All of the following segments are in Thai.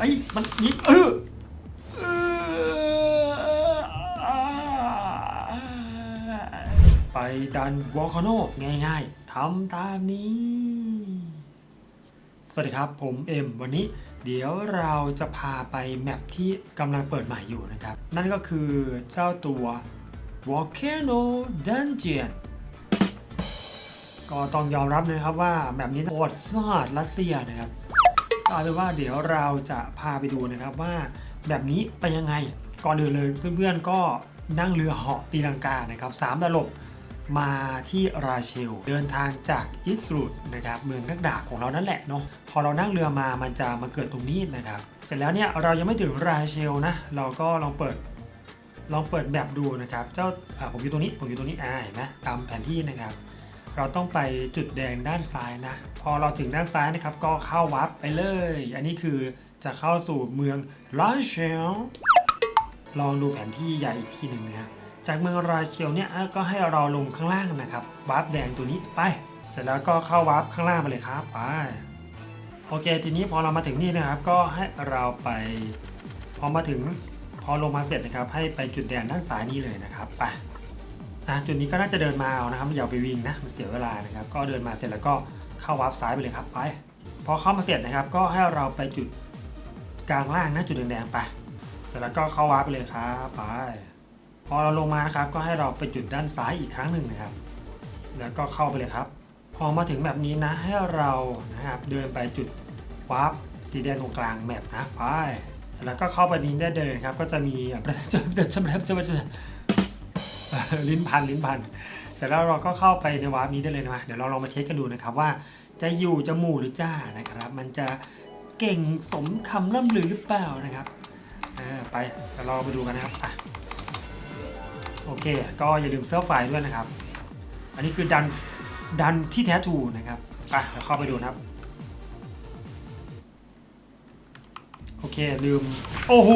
เอ้ยมันยิงเออไปดันวอลคาโนง่ายๆทำตามนี้ สวัสดีครับผมเอ็มวันนี้เดี๋ยวเราจะพาไปแมปที่กำลังเปิดใหม่อยู่นะครับ นั่นก็คือเจ้าตัว Volcano Dungeon ก็ต้องยอมรับนะครับว่าแบบนี้ประวัติศาสตร์รัสเซียนะครับ เอาเป็นว่าเดี๋ยวเราจะพาไปดูนะครับว่าแบบนี้ไปยังไง ก่อนอื่นเลยเพื่อนๆก็นั่งเรือเหาะตีลังกานะครับสามตลบมาที่ราเชล เดินทางจากอิสรูดนะครับเมืองนักดาบของเรานั่นแหละเนาะพอเรานั่งเรือมามันจะมาเกิดตรงนี้นะครับ เสร็จแล้วเนี่ยเรายังไม่ถึงราเชลนะเราก็ลองเปิดลองเปิดแบบดูนะครับเจ้าอ่าผมอยู่ตรงนี้ผมอยู่ตรงนี้อ่าเห็นไหมตามแผนที่นะครับ เราต้องไปจุดแดงด้านซ้ายนะ พอเราถึงด้านซ้ายนะครับ ก็เข้าวับไปเลย อันนี้คือจะเข้าสู่เมืองราเชลลองดูแผนที่ใหญ่อีกทีหนึ่งนะครับจากเมืองราเชลเนี่ยก็ให้เราลงข้างล่างนะครับวาร์ปแดงตัวนี้ไป เสร็จแล้วก็เข้าวาร์ปข้างล่างไปเลยครับไปโอเค ทีนี้พอเรามาถึงนี่นะครับ ก็ให้เราไป พอมาถึงพอลงมาเสร็จนะครับ ให้ไปจุดแดนด้านซ้ายนี้เลยนะครับไปอะจุดนี้ก็น่าจะเดินมาเอานะครับอย่าไปวิ่งนะมันเสียเวลานะครับ ก็เดินมาเสร็จแล้วก็ เข้าวาร์ปซ้ายไปเลยครับไปพอเข้ามาเสร็จนะครับ ก็ให้เราไปจุดกลางล่างนะจุดแดงๆไป เสร็จแล้วก็เข้าวาร์ปไปเลยครับไปพอเราลงมานะครับ ก็ให้เราไปจุดด้านซ้ายอีกครั้งหนึ่งนะครับ แล้วก็เข้าไปเลยครับ พอมาถึงแบบนี้นะให้เรานะครับเดินไปจุดวาร์ปสีแดงตรงกลางแมปนะไปเสร็จแล้วก็เข้าไปนี้ได้เลยครับ ก็จะมีจะจะจะจะจะลิ้นพันลิ้นพัน ร็จแล้วเราก็เข้าไปในวาร์ปนี้ได้เลยนะเดี๋ยวเราลองมาเทสกันดูนะครับว่าจะอยู่จะหมู่หรือจ้านะครับ มันจะเก่งสมคำล่ำลือหรือเปล่านะครับอไปเดี๋ยวเราไปดูกันนะครับอโอเค ก็อย่าลืมเซิร์ฟไฟล์ด้วยนะครับ อันนี้คือดันดันที่แท้ถูนะครับไปเราเข้าไปดูนะครับ โอเคลืม โอ้โห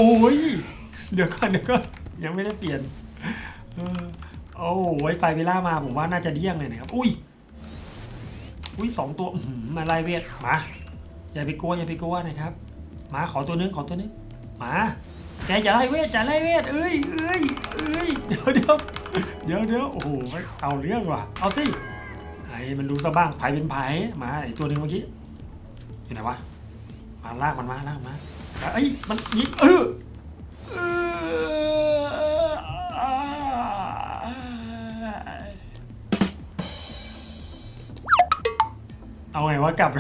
เดี๋ยวก่อนเดี๋ยวก่อนยังไม่ได้เปลี่ยนเออโอ้ไวไฟเวล่ามาผมว่าน่าจะเดี้ยงเลยนะครับ อุ้ย อุ้ยสองตัวมาไล่เวทมา อย่าไปกลัวอย่าไปกลัวนะครับ มาขอตัวนึงขอตัวนึง มาแกอย่าไล่เวทอย่าไล่เวทเอ้ยเอ้ยเอ้ยเดี๋ยวเดี๋ยวเดี๋ยวเดี๋ยวโอ้โหเอาเรื่องว่ะ เอาสิไอ้มันรู้ซะบ้างไผ่เป็นไผ่มาไอ้ตัวนึงเมื่อกี้อยู่ไหนวะมาลากมันมาลากมันมาเอ้ยมันยิงเออ เอาไงวะกลับ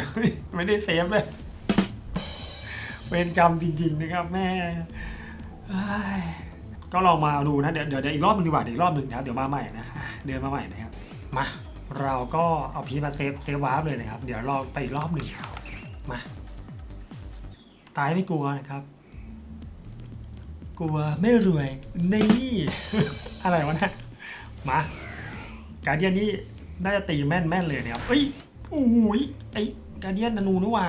ไม่ได้เซฟเลยเวรกรรมจริง ๆ นะครับ แม่ก็ลองมาดูนะ เดี๋ยวเดี๋ยวอีกรอบหนึงดีกว่าเดี๋ยวอีกรอบหนึ่งนะครับเดี๋ยวมาใหม่นะเดินมาใหม่นะครับมาเราก็เอาพีมาเซฟเซฟวาร์ปเลยนะครับ เดี๋ยวรอไปอีกรอบหนึ่งมาตายไม่กลัวนะครับ กลัวไม่รวยนี่อะไรวะนะมาการเดียนนี่น่าจะตีแม่นแม่นเลยนะครับเอ้ย โอ้ยไอ้การเดียนนานูนี่ว่า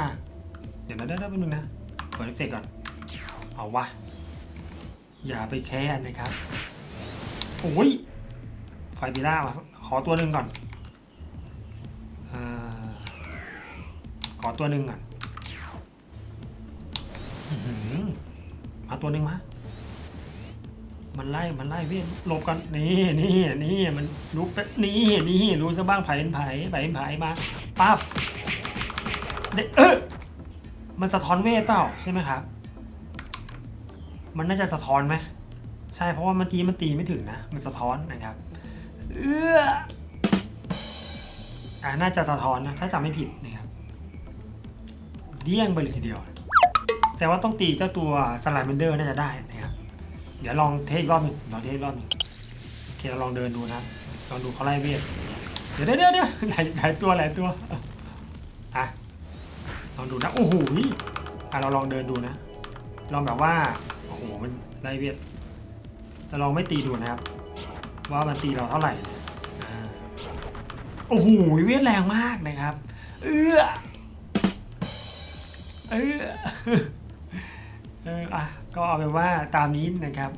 เดี๋ยวนะได้ได้แป๊บนึงนะเปิดเอฟเฟกต์ก่อน เอาวะ อย่าไปแค้นนะครับ โอ้ย ไฟบีล่ามาขอตัวหนึ่งก่อนอาขอตัวหนึ่งก่อนมาตัวหนึ่งมา มันไล่มันไล่เว้ยหลบกันนี่นี่นี่มันลุกไปนี่นี่รู้ซะบ้างไผ่เป็นไผ่ไผ่เป็นไผ่มาปั๊บเด็เออมันสะท้อนเวทเปล่าใช่ไหมครับ มันน่าจะสะท้อนไหมใช่เพราะว่าเมื่อกี้มันตีไม่ถึงนะ มันสะท้อนนะครับเอออ่าน่าจะสะท้อนนะถ้าจำไม่ผิดนะครับเดี้ยงไปเลยทีเดียวแสดงว่าต้องตีเจ้าตัวสไลเมนเดอร์น่าจะได้นะครับ เดี๋ยวลองเทคอีกรอบหนึ่งลองเทคอีกรอบหนึ่งโอเคเราลองเดินดูนะลองดูเขาไล่เวทเดี๋ยวเดี๋ยวเดี๋ยวเดี๋ยวหลายหลายตัวหลายตัวอะลองดูนะโอ้โหอะเราลองเดินดูนะ ลองแบบว่าโอ้โหมันไล่เวทแต่ลองไม่ตีดูนะครับ ว่ามันตีเราเท่าไหร่อโอ้โหเวทแรงมากนะครับ เออเออ เอออะก็เอาเป็นว่าตามนี้นะครับ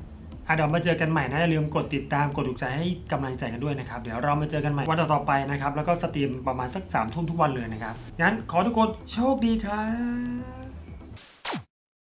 อะเดี๋ยวมาเจอกันใหม่นะอย่าลืมกดติดตามกดถูกใจให้กำลังใจกันด้วยนะครับเดี๋ยวเรามาเจอกันใหม่วันต่อๆไปนะครับ แล้วก็สตรีมประมาณสักสามทุ่มทุกวันเลยนะครับงั้นขอทุกคนโชคดีครับ